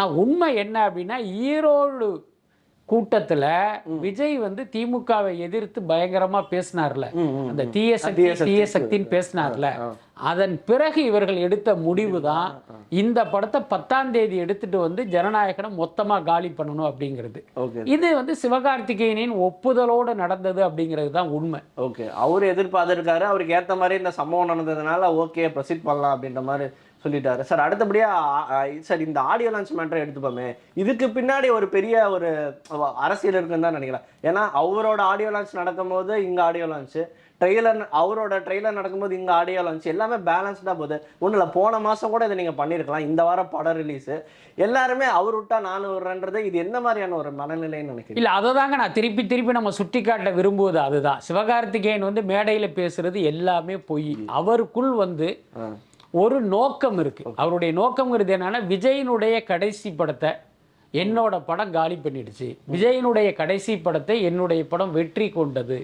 ஆனா உண்மை என்ன அப்படின்னா ஈரோடு கூட்டத்துல விஜய் வந்து திமுகவை எதிர்த்து பயங்கரமா பேசினார்ல. அந்த. தீய சக்தி தீய சக்தி. தீய சக்தின்னு பேசினார்ல. அதன் பிறகு இவர்கள் எடுத்த முடிவு தான் இந்த படத்தை பத்தாம் தேதி எடுத்துட்டு வந்து ஜனநாயகனை மொத்தமா காலி பண்ணணும் அப்படிங்கிறது. இது வந்து சிவகார்த்திகேயனின் ஒப்புதலோடு நடந்தது அப்படிங்கிறது தான் உண்மை. ஓகே. அவர் எதிர்பார்த்திருக்காரு அவருக்கு ஏத்த மாதிரி இந்த சம்பவம் நடந்ததுனால ஓகே ப்ரொசீட் பண்ணலாம் அப்படின்ற மாதிரி சொல்லிட்டாரு. சார் அடுத்தபடியா ஆ, ஆ, சார் இந்த ஆடியோ லான்ச் மேட்டரை எடுத்துப்போமே. இதுக்கு பின்னாடி ஒரு பெரிய ஒரு அரசியல் இருக்குன்னு தான் நினைக்கிறேன். ஏன்னா அவரோட ஆடியோ லான்ச் நடக்கும்போது இங்க ஆடியோ லான்ச் ட்ரெய்லர் அவரோட ட்ரெய்லர் நடக்கும்போது இங்க ஆடியோ லான்ச் எல்லாமே பேலன்ஸ்டா போகுது. ஒன்றும் இல்லை போன மாசம் கூட இதை நீங்க பண்ணியிருக்கலாம் இந்த வாரம் படம் ரிலீஸ் எல்லாருமே அவர் விட்டா நான் விடுறேன்றது இது என்ன மாதிரியான ஒரு மனநிலைன்னு நினைக்கிறேன் இல்ல அதை தாங்க நான் திருப்பி திருப்பி நம்ம சுட்டி காட்ட விரும்புவது அதுதான். சிவகார்த்திகேயன் வந்து மேடையில பேசுறது எல்லாமே பொய். அவருக்குள் வந்து ஒரு நோக்கம் இருக்கு. அவருடைய நோக்கம்ங்கிறது என்னன்னா விஜயனுடைய கடைசி படத்தை என்னோட படம் காலி பண்ணிடுச்சு. விஜயனுடைய கடைசி படத்தை என்னுடைய படம் வெற்றி கொண்டது.